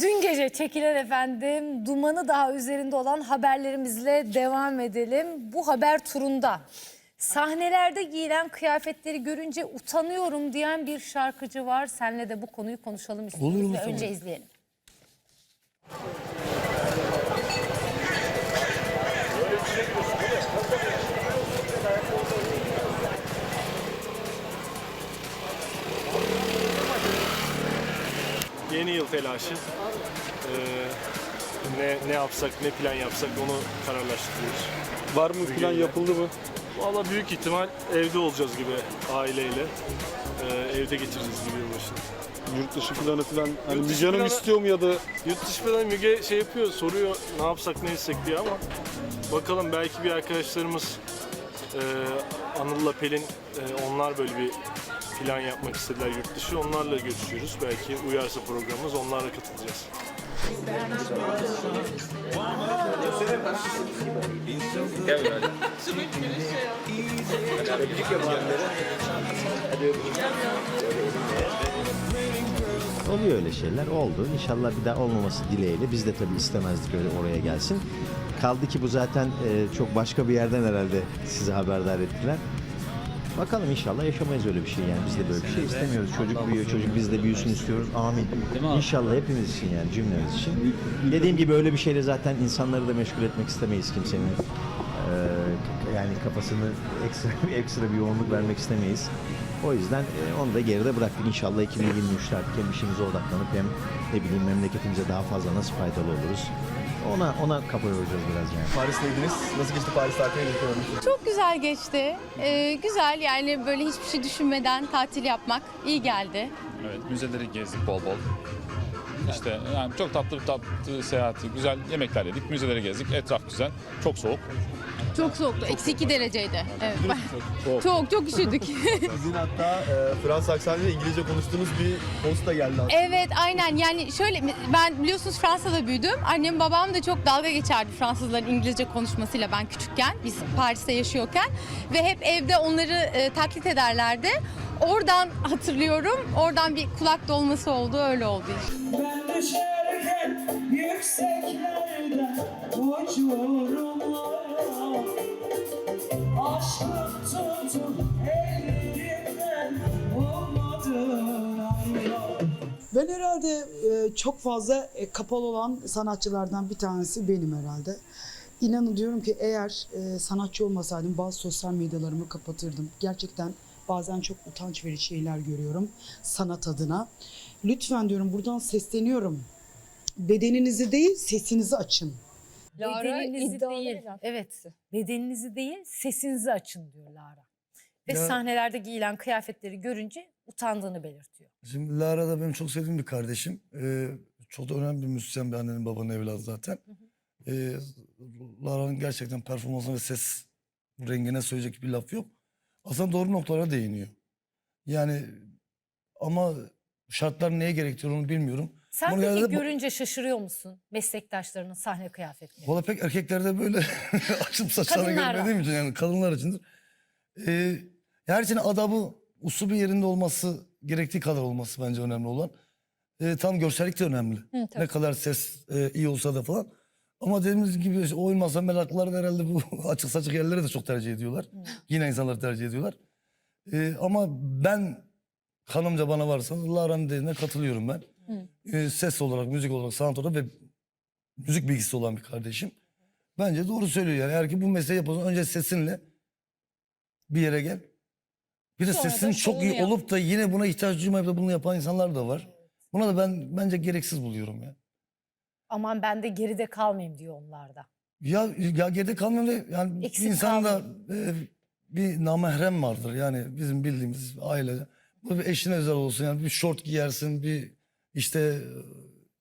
Dün gece çekilen efendim dumanı daha üzerinde olan haberlerimizle devam edelim. Bu haber turunda sahnelerde giyilen kıyafetleri görünce utanıyorum diyen bir şarkıcı var. Senle de bu konuyu konuşalım istiyoruz Olur Tamam. önce izleyelim. Yeni yıl telaşı. Ee, ne ne yapsak, ne plan yapsak onu kararlaştırıyoruz. Var mı plan yapıldı mı? Valla büyük ihtimal evde olacağız gibi aileyle. Ee, evde geçireceğiz gibi yılbaşını. Yurt dışı planı falan hani Yurt bir dışı canım planı- istiyor mu ya da Yurt dışı falan Müge şey yapıyor, soruyor ne yapsak ne etsek diye ama bakalım belki bir arkadaşlarımız e, Anıl'la Pelin e, onlar böyle bir plan yapmak istediler yurt dışı. Onlarla görüşüyoruz. Belki uyarsa programımız onlarla katılacağız. Oluyor öyle şeyler. Oldu. İnşallah bir daha olmaması dileğiyle. Biz de tabii istemezdik öyle oraya gelsin. Kaldı ki bu zaten e, çok başka bir yerden herhalde sizi haberdar ettiler. Bakalım inşallah yaşamayız öyle bir şey yani. Biz de böyle bir şey istemiyoruz. Çocuk büyüyor, çocuk biz de büyüsün istiyoruz. Amin. İnşallah hepimiz için yani cümlemiz için. Dediğim gibi öyle bir şeyle zaten insanları da meşgul etmek istemeyiz kimsenin. Ee, yani kafasını ekstra ekstra bir yoğunluk vermek istemeyiz. O yüzden e, onu da geride bıraktık. İnşallah 2023'te artık hem işimize odaklanıp hem ne bileyim memleketimize daha fazla nasıl faydalı oluruz. Ona ona kafa yoracağız biraz yani. Paris'teydiniz. Nasıl geçti Paris tatilini soralım. Çok güzel geçti. Ee, güzel yani böyle hiçbir şey düşünmeden tatil yapmak iyi geldi. Evet, müzeleri gezdik bol bol. İşte yani çok tatlı bir tatlı seyahati, güzel yemekler yedik, müzeleri gezdik. Etraf güzel, çok soğuk. Çok soğuktu. Eksi 2 dereceydi. Evet. Soğuk. Çok çok üşüdük. Sizin hatta e, Fransız aksanıyla İngilizce konuştuğunuz bir post da geldi aslında. evet aynen yani şöyle ben biliyorsunuz Fransa'da büyüdüm. Annem babam da çok dalga geçerdi Fransızların İngilizce konuşmasıyla ben küçükken. Biz Paris'te yaşıyorken. Ve hep evde onları e, taklit ederlerdi. Oradan hatırlıyorum. Oradan bir kulak dolması oldu. Öyle oldu işte. Ben düşerken yükseklerden uçurumlara Ben herhalde e, çok fazla e, kapalı olan sanatçılardan bir tanesi benim herhalde. İnanın diyorum ki eğer e, sanatçı olmasaydım bazı sosyal medyalarımı kapatırdım. Gerçekten bazen çok utanç verici şeyler görüyorum sanat adına. Lütfen diyorum buradan sesleniyorum. Bedeninizi değil sesinizi açın. Bedeninizi iddialı değil, laf. evet bedeninizi değil sesinizi açın diyor Lara. Ve Ya- sahnelerde giyilen kıyafetleri görünce utandığını belirtiyor. Şimdi Lara da benim çok sevdiğim bir kardeşim. Ee, çok da önemli bir müzisyen bir annenin babanın evladı zaten. Ee, Lara'nın gerçekten performansına ve ses rengine söyleyecek bir laf yok. Aslında doğru noktalara değiniyor. Yani ama şartlar neye gerektiriyor onu bilmiyorum. Sen Ama peki genelde görünce şaşırıyor musun meslektaşlarının sahne kıyafetleri? Valla pek erkeklerde böyle açıp saçlarını görmediğim için yani kadınlar içindir. Ee, her şeyin adabı, usubu yerinde olması, gerektiği kadar olması bence önemli olan. Ee, tam görsellik de önemli. ne kadar ses e, iyi olsa da falan. Ama dediğimiz gibi işte oymasa meraklılar da herhalde bu açık saçık yerleri de çok tercih ediyorlar. Yine insanlar tercih ediyorlar. Ee, ama ben hanımca bana varsanız Lara'nın dediğine katılıyorum ben. Ee, ses olarak, müzik olarak, sanat olarak ve müzik bilgisi olan bir kardeşim. Bence doğru söylüyor yani. Eğer ki bu mesleği yapıyorsan önce sesinle bir yere gel. Bir de sesin çok iyi olup da yine buna ihtiyaç duymayıp da bunu yapan insanlar da var. Buna da ben bence gereksiz buluyorum ya. Aman ben de geride kalmayayım diyor onlar da. Ya, ya geride kalmıyor yani Eksik bir insanda e, bir namahrem vardır. Yani bizim bildiğimiz aile. Bu bir eşine özel olsun yani bir şort giyersin bir işte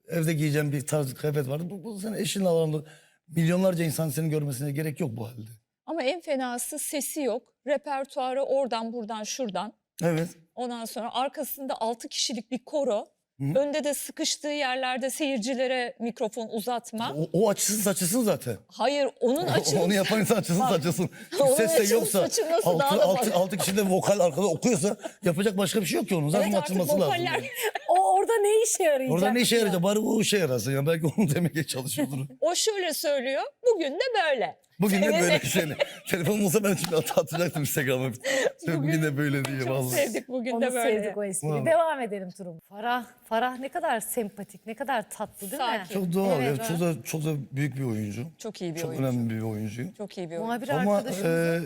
e, evde giyeceğin bir tarz kıyafet vardır. Bu, bu senin eşinle alakalı milyonlarca insan seni görmesine gerek yok bu halde. Ama en fenası sesi yok. Repertuarı oradan buradan şuradan. Evet. Ondan sonra arkasında 6 kişilik bir koro. Hı. Önde de sıkıştığı yerlerde seyircilere mikrofon uzatma. O, o açısın saçısın zaten. Hayır onun açılış. Onu yapan insan açısın Bak, saçısın. onun Ses de yoksa altı, altı, altı kişi de vokal arkada okuyorsa yapacak başka bir şey yok ki onun. Zaten Evet açılması lazım. vokaller yani. O orada ne işe yarayacak? Orada ne işe ya? yarayacak? Bari o işe yarasın ya. Belki onu demeye çalışıyordur. O şöyle söylüyor. Bugün de böyle. Bugün de Seni- böyle şeyler. Telefon olsa ben şimdi at atacaktım Instagram'a. Bugün, de böyle diye Çok vallahi. sevdik bugün Onu de böyle. sevdik o espriyi. Vallahi. Devam edelim Turum. Farah, Farah ne kadar sempatik, ne kadar tatlı değil mi? Sakin. Çok doğal Evet. ya. Çok da, çok da büyük bir oyuncu. Çok iyi bir Çok oyuncu. önemli bir oyuncu. Çok iyi bir oyuncu. Muhabir Ama e,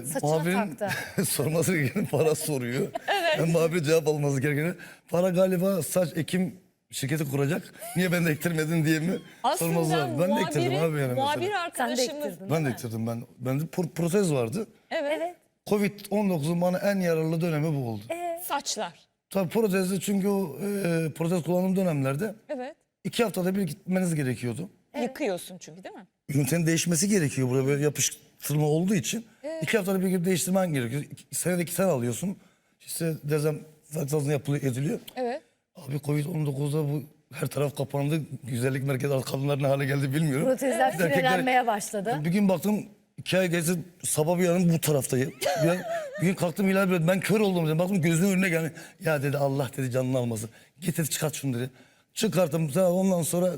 saçına muhabirin taktı. sorması gereken para soruyor. evet. Ben muhabir cevap alması gereken. Para galiba saç ekim şirketi kuracak. Niye ben de ektirmedin diye mi Aslında lazım. Ben de ektirdim muhabiri- abi yani muhabir mesela. arkadaşımız. ektirdin. Ben de ektirdim ben. Bende pro- protez vardı. Evet. Covid-19'un bana en yararlı dönemi bu oldu. Saçlar. Tabii protezde çünkü o e, protez kullandığım dönemlerde Evet. iki haftada bir gitmeniz gerekiyordu. Yıkıyorsun çünkü değil mi? Ünitenin değişmesi gerekiyor burada böyle yapıştırma olduğu için. iki haftada bir gibi değiştirmen gerekiyor. İki- Senede iki tane alıyorsun. İşte dezenfektasyon yapılıyor, ediliyor. Evet. Abi Covid-19'da bu her taraf kapandı. Güzellik merkezi artık kadınlar ne hale geldi bilmiyorum. Protezler Biz erkekler- başladı. Bir gün baktım iki ay geçti sabah bir yanım bu taraftayım. Bir, an- bir gün kalktım Hilal böyle ben kör oldum dedim. Baktım gözünün önüne geldi. Ya dedi Allah dedi canını almasın. Git dedi çıkart şunu dedi. Çıkarttım Sonra ondan sonra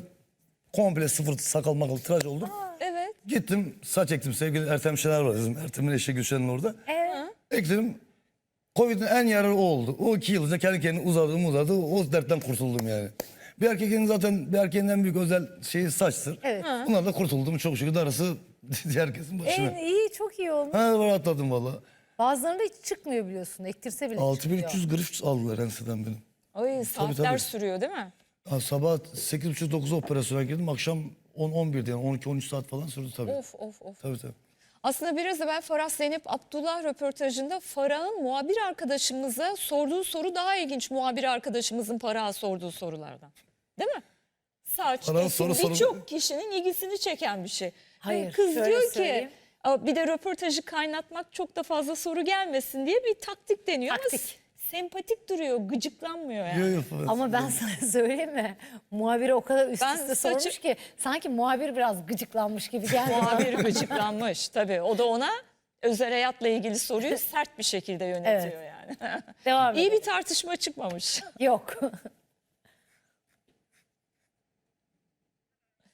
komple sıfır sakal makal tıraş oldum. Evet. Gittim saç ektim sevgili Ertem Şener var bizim. Ertem'in eşi Gülşen'in orada. Ektim. Covid'in en yararı o oldu. O iki yılda kendi kendine uzadı uzadı. O dertten kurtuldum yani. Bir erkeğin zaten bir erkeğin en büyük özel şeyi saçtır. Evet. Bunlar da kurtuldum çok şükür darısı herkesin başına. En iyi, çok iyi olmuş. Ha rahatladım valla. Bazılarında hiç çıkmıyor biliyorsun. Ektirse bile çıkmıyor. 6300 grift aldılar enseden benim. Ay saatler tabii. sürüyor değil mi? Ha, sabah 8.30-9'da operasyona girdim. Akşam 10-11'de yani 12-13 saat falan sürdü tabii. Of of of. Tabii tabii. Aslında biraz evvel Farah Zeynep Abdullah röportajında Farah'ın muhabir arkadaşımıza sorduğu soru daha ilginç muhabir arkadaşımızın Farah'a sorduğu sorulardan. Değil mi? Saç, Farah'ın soru- soru- birçok kişinin ilgisini çeken bir şey. Hayır, Yani Kız şöyle diyor ki söyleyeyim. "Aa, bir de röportajı kaynatmak çok da fazla soru gelmesin diye bir taktik deniyor. Ama Taktik. Sempatik duruyor, gıcıklanmıyor yani. Yok, yok, Ama ben sana söyleyeyim mi? Muhabiri o kadar üst Ben üste saçı- sormuş ki sanki muhabir biraz gıcıklanmış gibi geldi. Muhabir gıcıklanmış tabii. O da ona özel hayatla ilgili soruyu sert bir şekilde yönetiyor yani. Devam İyi edelim. bir tartışma çıkmamış. Yok.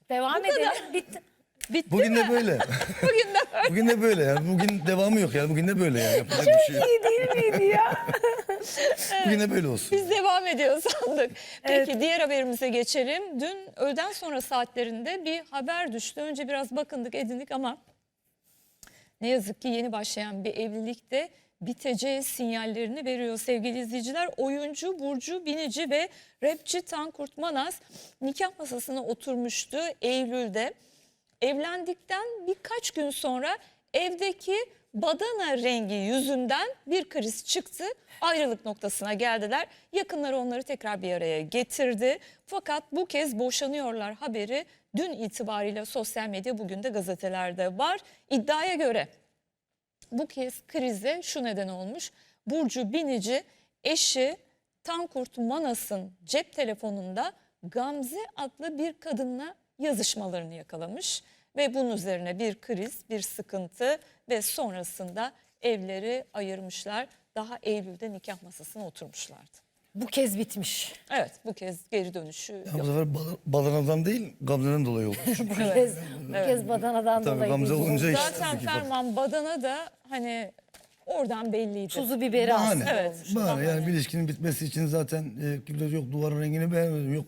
Devam edelim. Bitti. Bitti Bugün mi? de böyle. Bugün de Bugün de böyle yani. Bugün devamı yok yani. Bugün de böyle yani. Yapacak bir şey yok. İyi değil miydi ya? Bugün de böyle olsun. biz devam ediyoruz sandık. Peki diğer haberimize geçelim. Dün öğleden sonra saatlerinde bir haber düştü. Önce biraz bakındık edindik ama ne yazık ki yeni başlayan bir evlilikte biteceği sinyallerini veriyor sevgili izleyiciler. Oyuncu Burcu Binici ve rapçi Tankurt Manas nikah masasına oturmuştu Eylül'de. Evlendikten birkaç gün sonra evdeki badana rengi yüzünden bir kriz çıktı. Ayrılık noktasına geldiler. Yakınları onları tekrar bir araya getirdi. Fakat bu kez boşanıyorlar haberi dün itibariyle sosyal medya bugün de gazetelerde var. İddiaya göre bu kez krize şu neden olmuş. Burcu Binici eşi Tankurt Manas'ın cep telefonunda Gamze adlı bir kadınla yazışmalarını yakalamış. Ve bunun üzerine bir kriz, bir sıkıntı ve sonrasında evleri ayırmışlar. Daha Eylül'de nikah masasına oturmuşlardı. Bu kez bitmiş. Evet bu kez geri dönüşü Ya yok. bu sefer bal- balanadan değil, Gamze'den dolayı oldu. Bu kez, bu kez badanadan Tabii dolayı. Gamze olunca işte. Zaten Ferman Badana da hani oradan belliydi. Tuzu biberi Bahane. aslında. Evet. Bahane. Yani bir ilişkinin bitmesi için zaten e, kimse yok duvarın rengini beğenmedim. Yok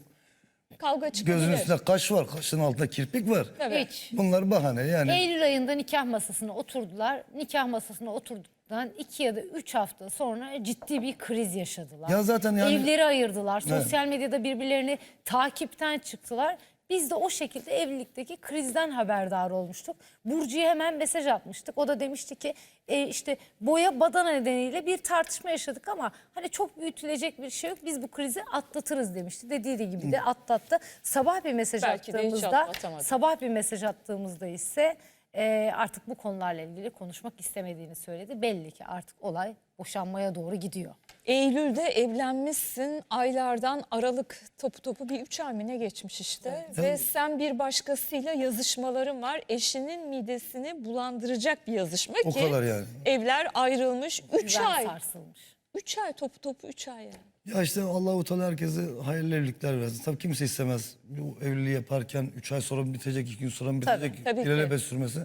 Kavga çıkabilir. gözün üstünde kaş var, kaşın altında kirpik var. Tabii. Hiç. Bunlar bahane yani. Eylül ayında nikah masasına oturdular. Nikah masasına oturduktan iki ya da üç hafta sonra ciddi bir kriz yaşadılar. Ya zaten yani- Evleri ayırdılar. Sosyal medyada birbirlerini takipten çıktılar. Biz de o şekilde evlilikteki krizden haberdar olmuştuk. Burcu'ya hemen mesaj atmıştık. O da demişti ki e, işte boya badana nedeniyle bir tartışma yaşadık ama hani çok büyütülecek bir şey yok. Biz bu krizi atlatırız demişti. Dediği gibi de atlattı. Sabah bir mesaj Belki attığımızda sabah bir mesaj attığımızda ise e, artık bu konularla ilgili konuşmak istemediğini söyledi. Belli ki artık olay boşanmaya doğru gidiyor. Eylül'de evlenmişsin aylardan Aralık topu topu bir üç ay mı ne geçmiş işte. Ve sen bir başkasıyla yazışmaların var. Eşinin midesini bulandıracak bir yazışma O ki kadar yani. evler ayrılmış 3 Güven ay. sarsılmış. 3 ay topu topu 3 ay yani. Ya işte Allahu Teala herkese hayırlı evlilikler versin. Tabii kimse istemez bu evliliği yaparken 3 ay sonra mı bitecek, 2 gün sonra mı Tabii, bitecek, tabii ki. ilelebet sürmesi.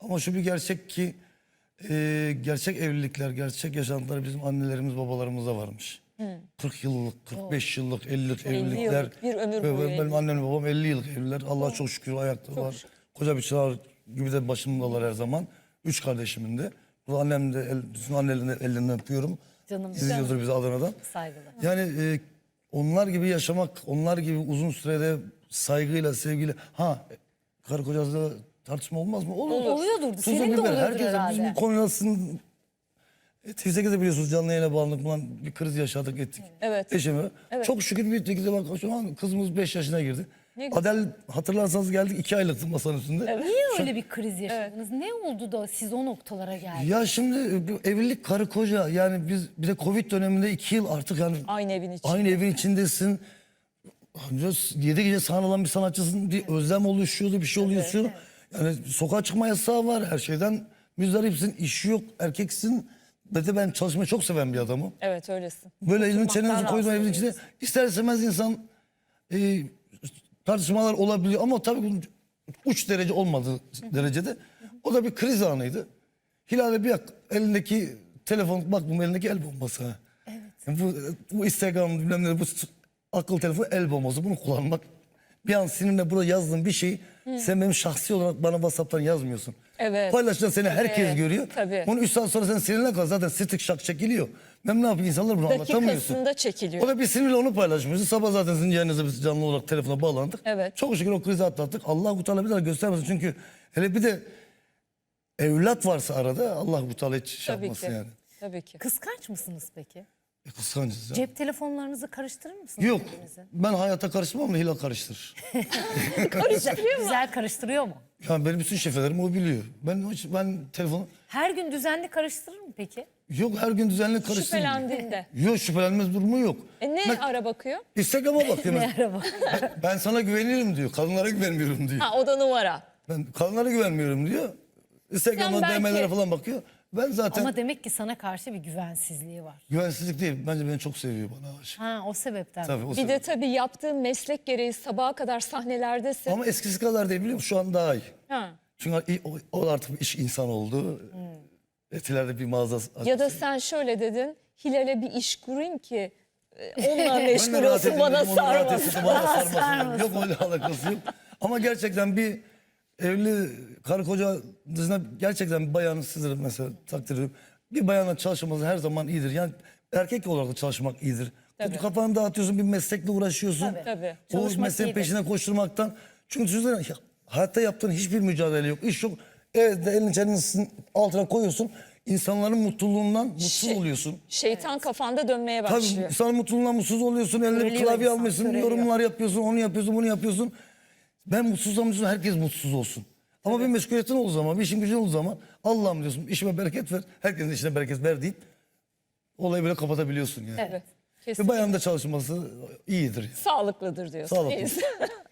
Ama şu bir gerçek ki e, gerçek evlilikler, gerçek yaşantılar bizim annelerimiz, babalarımızda varmış. 40 yıllık, 45 yıllık, 50 yıllık 50 evlilikler. yıllık, bir ömür Ve- boyu Benim evlilik. annem babam 50 yıllık evliler. Allah'a çok şükür ayakta var. Koca bir çınar gibi de başımdalar her zaman. Üç kardeşimin de. Bu annem de, el, bütün annelerini ellerinden öpüyorum. Canım İzliyordur bizi Adana'dan. saygılı. Yani e, onlar gibi yaşamak, onlar gibi uzun sürede saygıyla, sevgiyle... Ha, karı kocasında tartışma olmaz mı? Olur. Oluyordur. Tuzla Senin de biber. oluyordur Herkes herhalde. biz bu konuşmasın... E, TV8'de biliyorsunuz canlı yayına bağlandık. Ulan bir kriz yaşadık ettik. Evet. Eşime. Çok şükür bir de bak şu an kızımız 5 yaşına girdi. Adel hatırlarsanız geldik 2 aylıktı masanın üstünde. Niye öyle bir kriz yaşadınız? Ne oldu da siz o noktalara geldiniz? Ya şimdi bu evlilik karı koca yani biz bir de Covid döneminde 2 yıl artık yani Aynı evin içinde. Aynı evin içindesin. Yedi gece sahne bir sanatçısın. Bir özlem oluşuyordu, bir şey oluyordu. Yani sokağa çıkma yasağı var. Her şeyden müzdaripsin. iş yok, erkeksin. Ve de ben çalışmayı çok seven bir adamım. Evet öylesin. Böyle elini çenenizi koydum rahatsız evin içinde. İster istemez insan e, tartışmalar olabiliyor. Ama tabii bunun uç derece olmadığı derecede. O da bir kriz anıydı. Hilal'e bir elindeki telefon bak bu elindeki el bombası. ha. Yani Bu, bu Instagram bilmem ne bu akıllı telefon el bombası bunu kullanmak. Bir an sinirle burada yazdığın bir şeyi sen benim şahsi olarak bana WhatsApp'tan yazmıyorsun. Evet. Paylaşınca seni herkes görüyor. tabii. Bunu 3 saat sonra sen sinirine kal zaten stik şak çekiliyor. Ben ne yapayım insanlar bunu anlatamıyorsun. Dakikasında çekiliyor. O da bir sinirle onu paylaşmıştı. Sabah zaten sizin yerinizde biz canlı olarak telefona bağlandık. Evet. Çok şükür o krizi atlattık. Allah-u Teala bir daha göstermesin. Çünkü hele bir de evlat varsa arada Allah-u Teala hiç şey Tabii yapmasın ki. yani. Tabii ki. Kıskanç mısınız peki? E, kıskancız ya. Cep telefonlarınızı karıştırır mısınız? Yok. birbirinize? Ben hayata karışmam ama Hilal karıştırır. Güzel karıştırıyor mu? Yani benim bütün şifrelerimi o biliyor. Ben hiç ben telefonu Her gün düzenli karıştırır mı peki? yok her gün düzenli karıştırmıyor. Şüphelendiğinde. Yok şüphelenmez durumu yok. E ne Ben- ara bakıyor? Instagram'a bakıyor. Ne mesela. araba? ben, ben sana güvenirim diyor. Kadınlara güvenmiyorum diyor. Ha o da numara. Ben kadınlara güvenmiyorum diyor. Instagram'dan Sen belki- DM'lere falan bakıyor. Ben zaten Ama demek ki sana karşı bir güvensizliği var. güvensizlik değil. Bence beni çok seviyor bana aşık. Ha o sebepten. Tabii o Bir sebep. de tabii yaptığın meslek gereği sabaha kadar sahnelerdesin. Ama eskisi kadar değil biliyor musun? Şu an daha iyi. Ha. Çünkü o, o artık bir iş insan oldu. Etilerde bir mağaza açtı. Ya da sen şöyle dedin. Hilal'e bir iş kurayım ki e, onunla meşgul olsun bana sarmasın. bana sarmasın. Yok öyle alakası yok. Ama gerçekten bir evli karı koca dışında gerçekten bir bayanı sizlere mesela takdir ediyorum. Bir bayanla çalışması her zaman iyidir. Yani erkek olarak da çalışmak iyidir. Kutu kafanı dağıtıyorsun bir meslekle uğraşıyorsun. Tabii. O Çalışmak mesleğin iyidir. peşine koşturmaktan. Çünkü düşünsene ya, hayatta yaptığın hiçbir mücadele yok. iş yok. Evet de elini çenenin altına koyuyorsun. İnsanların mutluluğundan mutsuz Şey- oluyorsun. Şeytan kafanda dönmeye Tabii başlıyor. insan mutluluğundan mutsuz oluyorsun. Eline bir Köreliyor klavye insan, almışsın, köreliyor. yorumlar yapıyorsun, onu yapıyorsun, bunu yapıyorsun. Ben mutsuzsam mutsuz, herkes mutsuz olsun. Ama bir meşguliyetin olduğu zaman, bir işin gücün olduğu zaman Allah'ım diyorsun işime bereket ver, herkesin işine bereket ver deyip olayı böyle kapatabiliyorsun yani. Evet. Ve Kesin. bayanın da çalışması iyidir. Yani. Sağlıklıdır diyorsun. Sağlıklı.